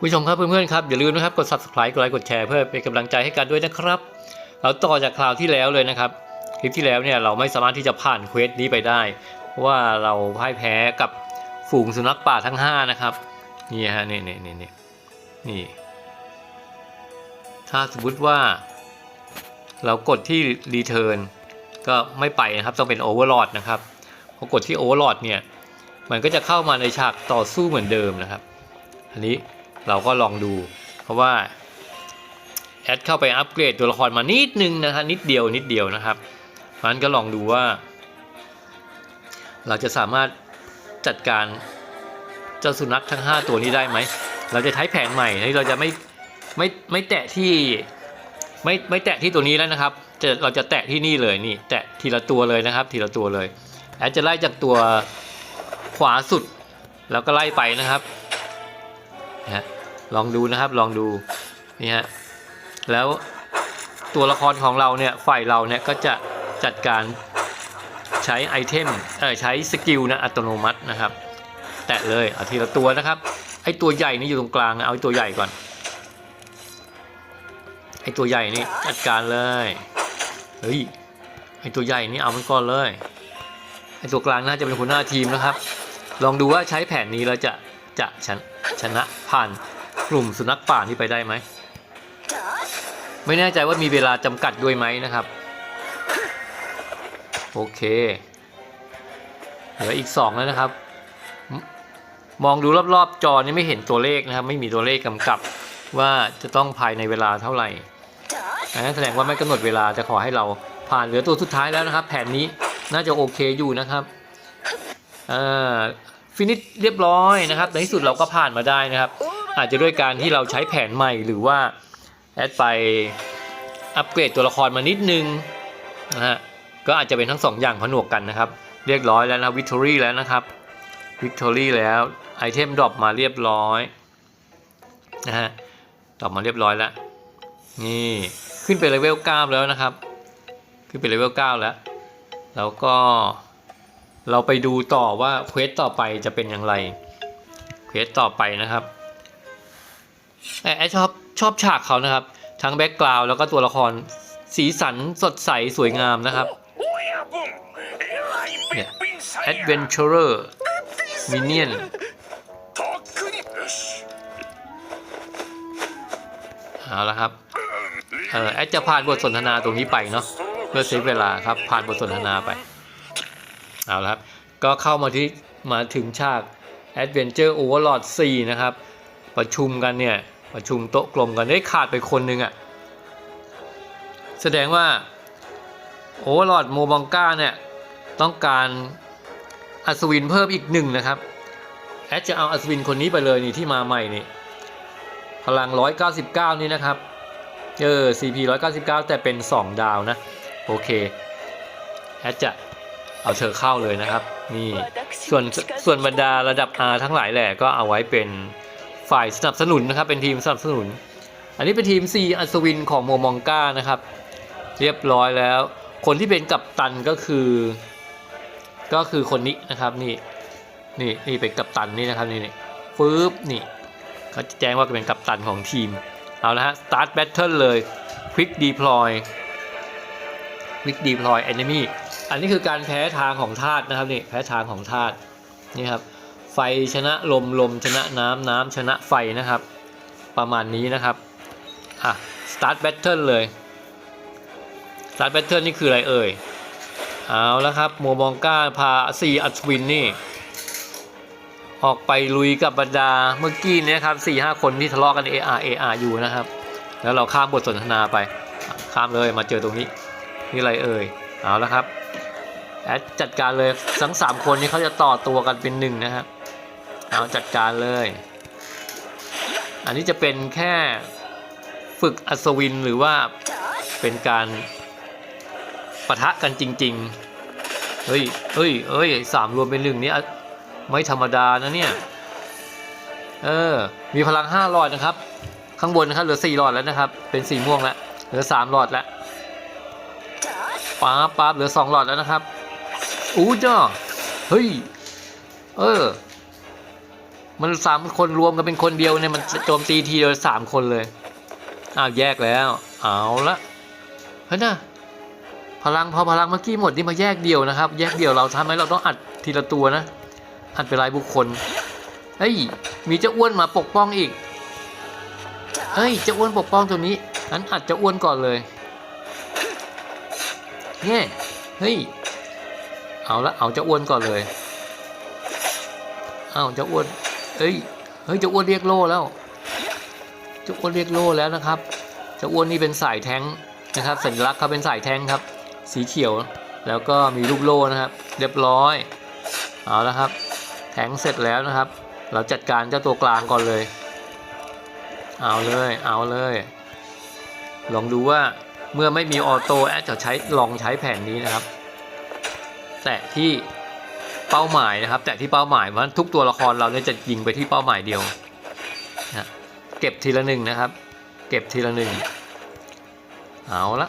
ผู้ชมครับเพื่อนๆครับอย่าลืมนะครับกด subscribe กดไลค์กดแชร์เพื่อเป็นกำลังใจให้กันด้วยนะครับเราต่อจากคราวที่แล้วเลยนะครับคลิปที่แล้วเนี่ยเราไม่สามารถที่จะผ่านเควสนี้ไปได้เพราะว่าเราพ่ายแพ้กับฝูงสุนัขป่าทั้ง 5 นะครับนี่ฮะนี่นี่นี่นี่นี่ถ้าสมมติว่า เรากดที่ return ก็ไม่ไปนะครับต้องเป็น overlord นะครับพอกดที่ overlord เนี่ยมันก็จะเข้ามาในฉากต่อสู้เหมือนเดิมนะครับอันนี้ เราก็ลองดู เพราะว่าแอดเข้าไปอัปเกรดตัวละครมานิดนึงนะฮะนิดเดียวนิดเดียวนะครับเพราะฉะนั้นก็ลองดูว่า เราจะสามารถจัดการเจ้าสุนัขทั้ง 5 ตัวนี้ได้ไหม เราจะใช้แผนใหม่ที่เราจะไม่ไม่ไม่แตะที่ไม่ไม่แตะที่ตัวนี้แล้วนะครับจะเราจะแตะที่นี่เลยนี่แตะทีละตัวเลยนะครับ ทีละตัวเลยแอดจะไล่จากตัวขวาสุด แล้วก็ไล่ไปนะครับนะฮะ ลองดูนะครับลองดูนี่ฮะแล้วตัวละครของเราเนี่ยฝ่ายเราเนี่ยก็จะจัดการใช้ไอเทมเออใช้สกิลนะอัตโนมัตินะครับ แตะเลยเอาทีละตัวนะครับไอตัวใหญ่นี่อยู่ตรงกลางนะเอาไอตัวใหญ่ก่อนไอตัวใหญ่นี่จัดการเลยเฮ้ยไอตัวใหญ่นี่เอามันก่อนเลยไอตัวกลางน่าจะเป็นหัวหน้าทีมนะครับ ลองดูว่าใช้แผนนี้แล้วจะจะชนะผ่าน กลุ่มสุนัขป่านี้ไปได้ไหม ไม่แน่ใจว่ามีเวลาจำกัดด้วยไหมนะครับ โอเค เหลืออีกสองแล้วนะครับ มองดูรอบๆจอนี่ไม่เห็นตัวเลขนะครับ ไม่มีตัวเลขกำกับว่าจะต้องภายในเวลาเท่าไหร่นนั้นแสดงว่าไม่กำหนดเวลาจะขอให้เราผ่านเหลือตัวสุดท้ายแล้วนะครับ แผนนี้น่าจะโอเคอยู่นะครับฟินิชเรียบร้อยนะครับในที่สุดเราก็ผ่านมาได้นะครับ อาจจะด้วยการที่เราใช้แผนใหม่หรือว่าแอดไปอัปเกรดตัวละครมานิดนึงนะฮะก็อาจจะเป็นทั้งสองอย่างผนวกกันนะครับ เรียบร้อยแล้วนะวิกตอรี่แล้วนะครับวิกตอรี่แล้วไอเทมดรอปมาเรียบร้อยนะฮะดรอปมาเรียบร้อยแล้วนี่ขึ้นไปเลเวล9แล้วนะครับ ขึ้นไปเลเวล9แล้ว แล้วก็เราไปดูต่อว่าเควสต่อไปจะเป็นอย่างไรเควสต่อไปนะครับ แอชอบชอบฉากเขานะครับ ทั้งแบ็กกราวด์แล้วก็ตัวละครสีสันสดใสสวยงามนะครับเนี่ยแอดเวนเจอร์มินเนียนเอาละครับเออแอดจะผ่านบทสนทนาตรงนี้ไปเนาะเพื่อเซฟเวลาครับผ่านบทสนทนาไปเอาละครับ ก็เข้ามาที่มาถึงฉาก Adventure Overlord 4 นะครับ ประชุมกันเนี่ย ประชุมโต๊ะกลมกันได้ขาดไปคนหนึ่งอะ่ะแสดงว่า Overlord โมบังก้าเนี่ยต้องการอัศวินเพิ่มอีกหนึ่งนะครับแอดจะเอาอัศวินคนนี้ไปเลยนี่ที่มาใหม่นี่พลัง 199 นี่นะครับ เออ CP 199 แต่เป็น 2 ดาวนะ โอเคแอดจะเอาเธอเข้าเลยนะครับ นี่ ส่วนส่วนบรรดาระดับ R ทั้งหลายแหละก็เอาไว้เป็น ฝ่ายสนับสนุนนะครับ เป็นทีมสนับสนุน อันนี้เป็นทีม C อัศวินของโมมองกานะครับ เรียบร้อยแล้ว คนที่เป็นกัปตันก็คือ ก็คือคนนี้นะครับนี่นี่นี่เป็นกัปตันนี่นะครับนี่นี่ฟืบนี่เขาแจ้งว่าเป็นกัปตันของทีม เอาละฮะ start battle เลย quick deploy quick deploy enemy อันนี้คือการแพ้ทางของธาตุนะครับนี่แพ้ทางของธาตุนี่ครับ ไฟชนะลมลมชนะน้ำน้ำชนะไฟนะครับ ประมาณนี้นะครับอะ start battle เลย start battle นี่คืออะไรเอ่ย เอาแล้วครับโมมองก้าพาซีอัศวินนี่ ออกไปลุยกับบรรดาเมื่อกี้นี้ครับสี่ห้าคนที่ทะเลาะกัน AR AR อยู่นะครับ แล้วเราข้ามบทสนทนาไป ข้ามเลยมาเจอตรงนี้ นี่อะไรเอ่ย เอาแล้วครับแอดจัดการเลยทั้งสามคนนี้เขาจะต่อตัวกันเป็นหนึ่งนะครับ เอาจัดการเลย อันนี้จะเป็นแค่ฝึกอัศวินหรือว่าเป็นการปะทะกันจริง ๆ เฮ้ยเฮ้ยเฮ้ยสามรวมเป็นหนึ่งนี่ไม่ธรรมดานะเนี่ย เออ มีพลัง5หลอดนะครับ ข้างบนนะครับเหลือ4หลอดแล้วนะครับ เป็นสีม่วงแล้ว เหลือ3หลอดแล้วป๊าป๊าเหลือ2หลอดแล้วนะครับอู้จ้าเฮ้ย เออ มันสามคนรวมกันเป็นคนเดียวเนี่ยมันโจมตีทีเดียวสามคนเลยอ้าวแยกแล้วเอาละเฮ้ยนะพลังพอพลังเมื่อกี้หมดนี่มาแยกเดียวนะครับ แยกเดียวเราทำให้เราต้องอัดทีละตัวนะ อัดเป็นรายบุคคลเฮ้ยมีเจ้าอ้วนมาปกป้องอีกเฮ้ยเจ้าอ้วนปกป้องตัวนี้งั้นอัดเจ้าอ้วนก่อนเลยเนี่ยเฮ้ยเอาละเอาเจ้าอ้วนก่อนเลยเอาเจ้าอ้วน เอ้ย เฮ้ยเจ้าอ้วนเรียกโล่แล้วเจ้าอ้วนเรียกโล่แล้วนะครับเจ้าอ้วนนี่เป็นสายแท้งนะครับ สัญลักษณ์เขาเป็นสายแท้งครับ สีเขียว แล้วก็มีลูกโล่นะครับ เรียบร้อย เอาละครับ แท้งเสร็จแล้วนะครับ เราจัดการเจ้าตัวกลางก่อนเลย เอาเลย เอาเลย ลองดูว่าเมื่อไม่มีออโต้แอดจะใช้ลองใช้แผนนี้นะครับ แตะที่ เป้าหมายนะครับ แต่ที่เป้าหมายเพราะทุกตัวละครเราเนี่ยจะยิงไปที่เป้าหมายเดียวนะเก็บทีละหนึ่งนะครับ เก็บทีละหนึ่งเอาละ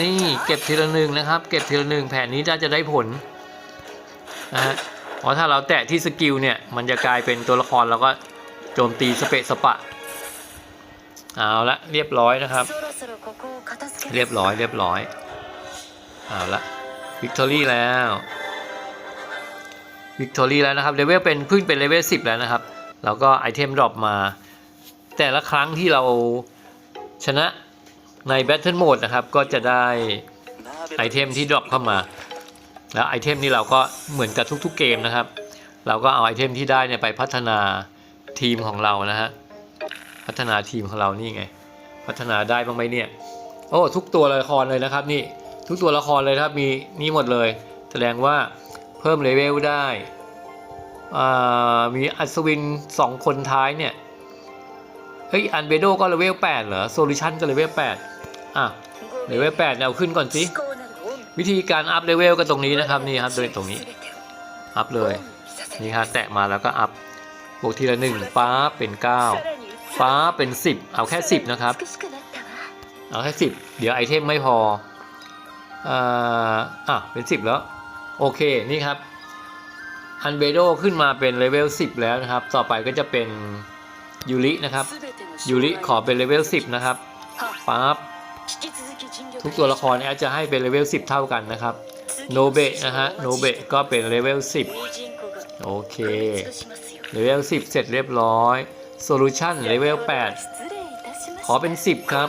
นี่เก็บทีละหนึ่งนะครับ เก็บทีละหนึ่งแผนนี้จะจะได้ผลนะฮะเพราะถ้าเราแตะที่สกิลเนี่ยมันจะกลายเป็นตัวละครเราก็โจมตีสเปะสปะเอาละเรียบร้อยนะครับ เรียบร้อยเรียบร้อยเอาละวิกตอรี่แล้ว วิกตอรี่แล้วนะครับเลเวลเป็นเพิ่งเป็นเลเวล10 แล้วนะครับ แล้วก็ไอเทมดรอปมา แต่ละครั้งที่เราชนะใน Battle Mode นะครับ ก็จะได้ไอเทมที่ดรอปเข้ามา แล้วไอเทมนี้เราก็เหมือนกับทุกๆเกมนะครับ เราก็เอาไอเทมที่ได้เนี่ยไปพัฒนาทีมของเรานะฮะพัฒนาทีมของเรานี่ไง พัฒนาได้บ้างไหมเนี่ยโอ้ทุกตัวละครเลยนะครับนี่ทุกตัวละครเลยครับมีนี่หมดเลย แสดงว่า เพิ่มเลเวลได้ มีอัศวิน 2 คนท้ายเนี่ย เฮ้ย อันเบโดก็เลเวล8เหรอ โซลูชันก็เลเวล8อะ เลเวล8เอาขึ้นก่อนสิ วิธีการอัพเลเวลก็ตรงนี้นะครับ นี่ครับโดยตรงนี้ อัพเลย นี่ฮะแตะมาแล้วก็อัพ บวกทีละ1ฟ้าเป็น 9 ป้าเป็น 10 เอาแค่ 10 นะครับ เอาแค่ 10 เดี๋ยวไอเทมไม่พออ่าอะเป็น 10 แล้ว โอเคนี่ครับฮันเบโดขึ้นมาเป็นเลเวล10 แล้วนะครับ ต่อไปก็จะเป็นยูรินะครับยูริขอเป็นเลเวล10 นะครับปั๊บทุกตัวละครเนี่ยจะให้เป็นเลเวล10 เท่ากันนะครับโนเบะนะฮะโนเบะก็เป็นเลเวล10 โอเคเลเวล10 เสร็จเรียบร้อยโซลูชันเลเวล8ขอเป็น 10 ครับ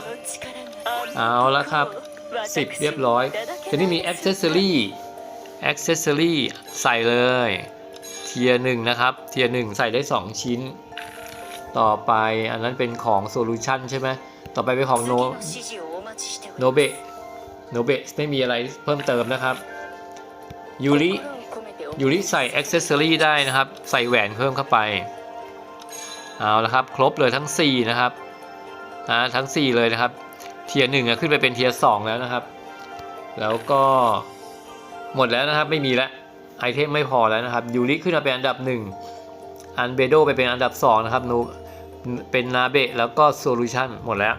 เอาละครับ 10 เรียบร้อยทีนี้มีแอคเซสซอรี่ เซซเซอรี่ใส่เลยเทียร์หนึ่งนะครับเทียร์หนึ่งใส่ได้ 2 ชิ้น ต่อไปอันนั้นเป็นของโซลูชันใช่ไหมต่อไปเป็นของโนโนเบะโนเบะไม่มีอะไรเพิ่มเติมนะครับยูริยูริใส่อ็อกเซสซอรี่ได้นะครับ ใส่แหวนเพิ่มเข้าไป เอาละครับ ครบเลยทั้ง 4 นะครับทั้ง 4 เลยนะครับ เทียร์หนึ่งขึ้นไปเป็นเทียร์สแล้วนะครับ แล้วก็ หมดแล้วนะครับไม่มีแล้วไอเทมไม่พอแล้วนะครับยูริขึ้นมาเป็นอันดับ 1 อันเบโดไปเป็นอันดับ 2 นะครับนูเป็นนาเบะแล้วก็โซลูชันหมดแล้ว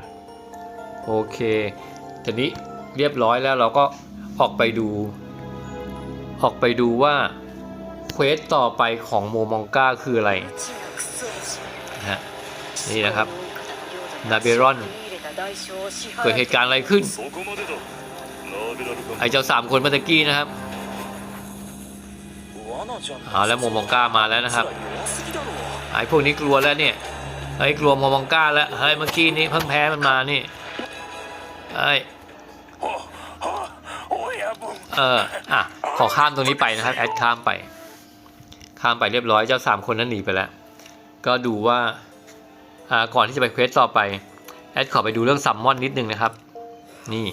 โอเคทีนี้เรียบร้อยแล้วเราก็ออกไปดู ออกไปดูว่าเควสต่อไปของโมมองกาคืออะไรนะฮะนี่นะครับนาเบรอนเกิดเหตุการณ์อะไรขึ้น ไอเจ้าสามคนเมื่อกี้นะครับ เอาแล้วโมมองก้ามาแล้วนะครับไอ้พวกนี้กลัวแล้วเนี่ยไอ้กลัวโมมองก้าแล้วเฮ้ยเมื่อกี้นี้เพิ่งแพ้มันมานี่เอ้ยเอออะขอข้ามตรงนี้ไปนะครับแอดข้ามไป ข้ามไปเรียบร้อยเจ้าสามคนนั้นหนีไปแล้ว ก็ดูว่าอ่าก่อนที่จะไปเควสต่อไปแอดขอไปดูเรื่องซัมมอนนิดนึงนะครับ นี่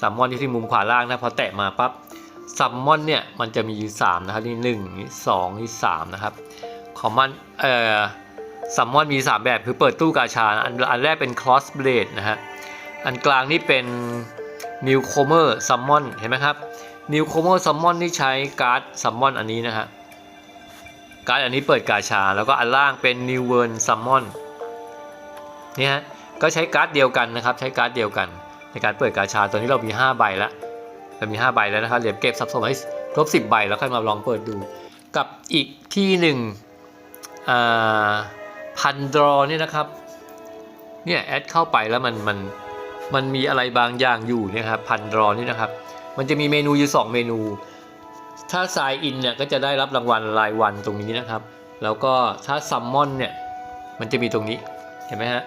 ซัมมอนที่ที่มุมขวาล่างนะพอแตะมาปั๊บ ซัมมอนเนี่ยมันจะมีอยู่สามนะครับนี่หนึ่งนี่สองนี่สามนะครับของมันเอ่อซัมมอนมีสามแบบคือเปิดตู้กาชานะอันอันแรกเป็น cross blade นะฮะอันกลางนี่เป็น newcomer summon เห็นไหมครับ newcomer summon นี่ใช้การ์ด summon อันนี้นะฮะการ์ดอันนี้เปิดกาชา แล้วก็อันล่างเป็น new world summon นี่ฮะก็ใช้การ์ดเดียวกันนะครับใช้การ์ดเดียวกัน ในการเปิดกาชาตัวนี้เรามี 5 ใบแล้ว เรามี 5 ใบแล้วนะครับเหรียญเก็บสะสมให้ครบ 10 ใบแล้วค่อยมาลองเปิดดู กับอีกที่หนึ่งอ่าพันดรอเนี่ยนะครับเนี่ยแอดเข้าไปแล้วมันมันมันมีอะไรบางอย่างอยู่เนี่ยครับพันดรอนี่นะครับ มันจะมีเมนูอยู่ 2 เมนู ถ้า sign in เนี่ยก็จะได้รับรางวัลรายวันตรงนี้นะครับ แล้วก็ถ้า summon เนี่ยมันจะมีตรงนี้เห็นไหมฮะ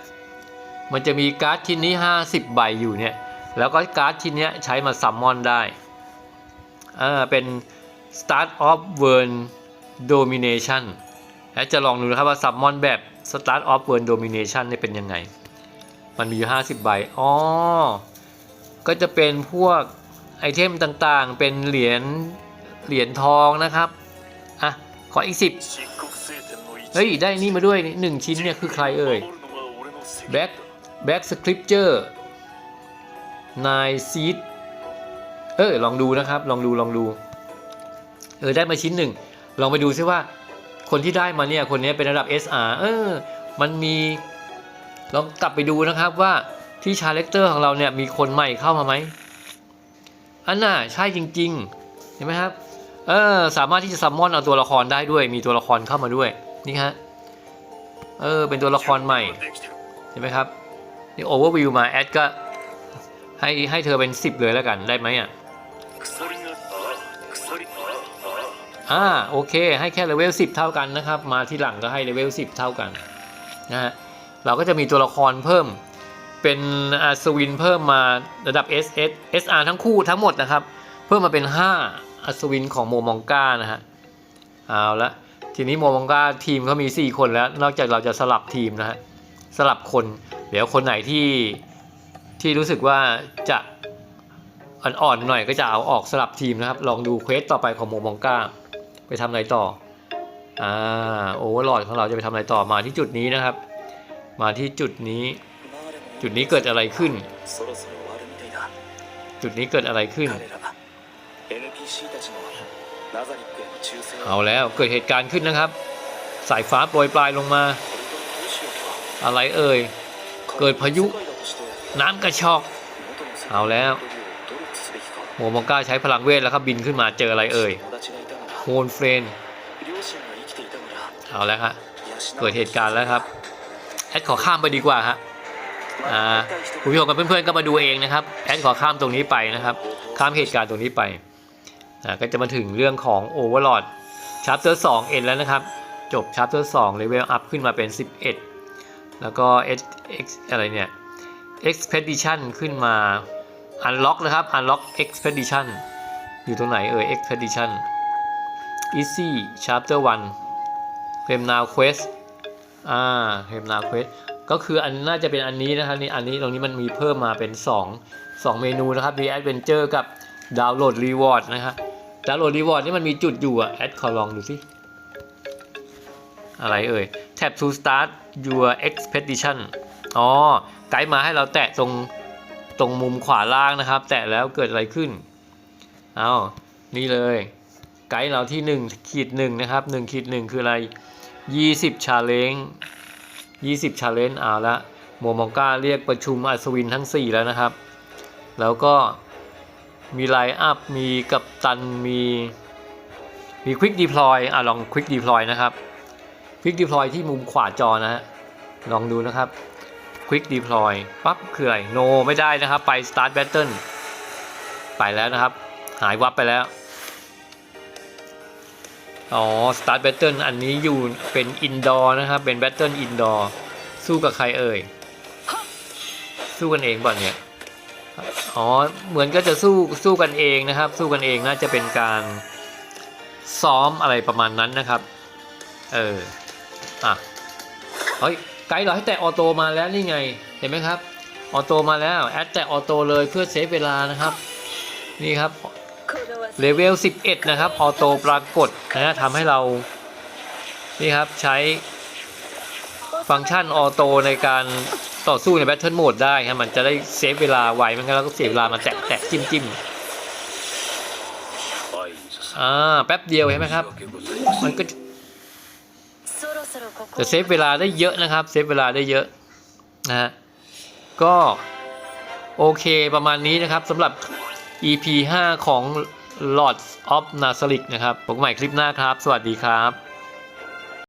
มันจะมีการ์ดชิ้นนี้ 50 ใบอยู่เนี่ย แล้วก็การ์ดชิ้นนี้ใช้มาซัมมอนได้เป็น Start of World Domination และจะลองดูนะครับว่าซัมมอนแบบ Start of World Domination นี่เป็นยังไง มันมีอยู่ 50 ใบอ๋อ ก็จะเป็นพวกไอเทมต่างๆ เป็นเหรียญเหรียญทองนะครับ อะ ขออีก 10 เฮ้ย ได้นี่มาด้วยหนึ่งชิ้นเนี่ยคือใครเอ่ย Black Black Scripture นายซีดเออลองดูนะครับ ลองดูลองดูเออได้มาชิ้นหนึ่งลองไปดูซิว่า คนที่ได้มาเนี่ยคนนี้เป็นระดับ SR เออมันมีลองกลับไปดูนะครับว่าที่ชาเลคเตอร์ของเราเนี่ยมีคนใหม่เข้ามาไหมอันน่ะใช่จริง ๆ เห็นไหมครับเออสามารถที่จะซัมมอนเอาตัวละครได้ด้วย มีตัวละครเข้ามาด้วยนี่ฮะเออเป็นตัวละครใหม่เห็นไหมครับนี่โอเวอร์วิวมาแอดก็ ให้ให้เธอเป็น 10 เลยแล้วกันได้ไหมอะอ่าโอเค ให้แค่เลเวล10 เท่ากันนะครับ มาที่หลังก็ให้เลเวล10 เท่ากันนะฮะเราก็จะมีตัวละครเพิ่มเป็นอาสวินเพิ่มมาระดับ S S S R ทั้งคู่ทั้งหมดนะครับ เพิ่มมาเป็น 5อัศวินของโมมองกานะฮะเอาละทีนี้โมมองกาทีมเขามี 4 คนแล้ว นอกจากเราจะสลับทีมนะฮะสลับคน เดี๋ยวคนไหนที่ ที่รู้สึกว่าจะอ่อนๆหน่อยก็จะเอาออกสลับทีมนะครับ ลองดูเควสต่อไปของโมมองก้า ไปทำอะไรต่ออ่าโอเวอร์ลอดของเราจะไปทำอะไรต่อมาที่จุดนี้นะครับ มาที่จุดนี้ จุดนี้เกิดอะไรขึ้น จุดนี้เกิดอะไรขึ้น เอาแล้วเกิดเหตุการณ์ขึ้นนะครับ สายฟ้าโปรยปลายลงมา อะไรเอ่ย เกิดพายุ น้ำกระชอก เอาแล้วโมมองกาใช้พลังเวทแล้วครับบินขึ้นมาเจออะไรเอ่ยโฮนเฟรนเอาแล้วครับเกิดเหตุการณ์แล้วครับแอดขอข้ามไปดีกว่าฮะคุณผู้ชมกับเพื่อนๆก็มาดูเองนะครับแอดขอข้ามตรงนี้ไปนะครับ ข้ามเหตุการณ์ตรงนี้ไปนะก็จะมาถึงเรื่องของโอเวอร์ลอดชาร์ปเตอร์สองเอ็นแล้วนะครับ จบชาร์ปเตอร์สองเลเวลอัพขึ้นมาเป็น 11 แล้วก็ x อะไรเนี่ย Expedition ขึ้นมา Unlock นะครับ Unlock Expedition อยู่ตรงไหนเอ่ย Expedition Easy Chapter 1 Frame Now Quest อ่า Frame Now Quest ก็คืออันน่าจะเป็นอันนี้นะครับนี่อันนี้ตรงนี้มันมีเพิ่มมาเป็น 2 2 เมนูนะครับมี Adventure กับ Download Reward นะครับ Download Reward นี่มันมีจุดอยู่อะแอดขอลองดูสิอะไรเอ่ย Tap to start your expedition อ๋อไกด์มาให้เราแตะตรงตรงมุมขวาล่างนะครับ แตะแล้วเกิดอะไรขึ้นเอานี่เลยไกด์เราที่1ขีด1นะครับ1ขีด1คืออะไร 20ชาเลนจ์20ชาเลนจ์เอาละโมมองกาเรียกประชุมอัศวินทั้ง 4 แล้วนะครับ แล้วก็มีไลน์อัพ มีกัปตัน มีมีควิกดีพลอยอะลองควิกดีพลอยนะครับควิกดีพลอยที่มุมขวาจอนะฮะลองดูนะครับ ควิกดีพลอยปั๊บคืออะไรโนไม่ได้นะครับ ไป Start Battle ไปแล้วนะครับ หายวับไปแล้ว อ๋อ Start Battle อันนี้อยู่เป็น Indoor นะครับ เป็น Battle Indoor สู้กับใครเอ่ย สู้กันเองป่เนี่ย อ๋อ เหมือนก็จะสู้สู้กันเองนะครับ สู้กันเองน่าจะเป็นการซ้อมอะไรประมาณนั้นนะครับ เออ อะ เฮ้ย ไกด์เราให้แตะออโต้มาแล้วนี่ไง เห็นไหมครับ ออโต้มาแล้ว แอดแตะออโต้เลยเพื่อเซฟเวลานะครับ นี่ครับ เลเวล 11 นะครับ ออโต้ปรากฏนะฮะทำให้เรา นี่ครับ ใช้ฟังก์ชันออโต้ในการต่อสู้ในแบทเทิลโหมดได้ครับมันจะได้เซฟเวลาไวมันก็ล้วก็เสียเวลามาแตะแตะจิ้มจิ้มอ่า แป๊บเดียวเห็นไหมครับ จะเซฟเวลาได้เยอะนะครับเซฟเวลาได้เยอะนะฮะก็โอเคประมาณนี้นะครับสำหรับ EP 5 ของ Lords of Nazarick นะครับพบกันใหม่คลิปหน้าครับ สวัสดีครับ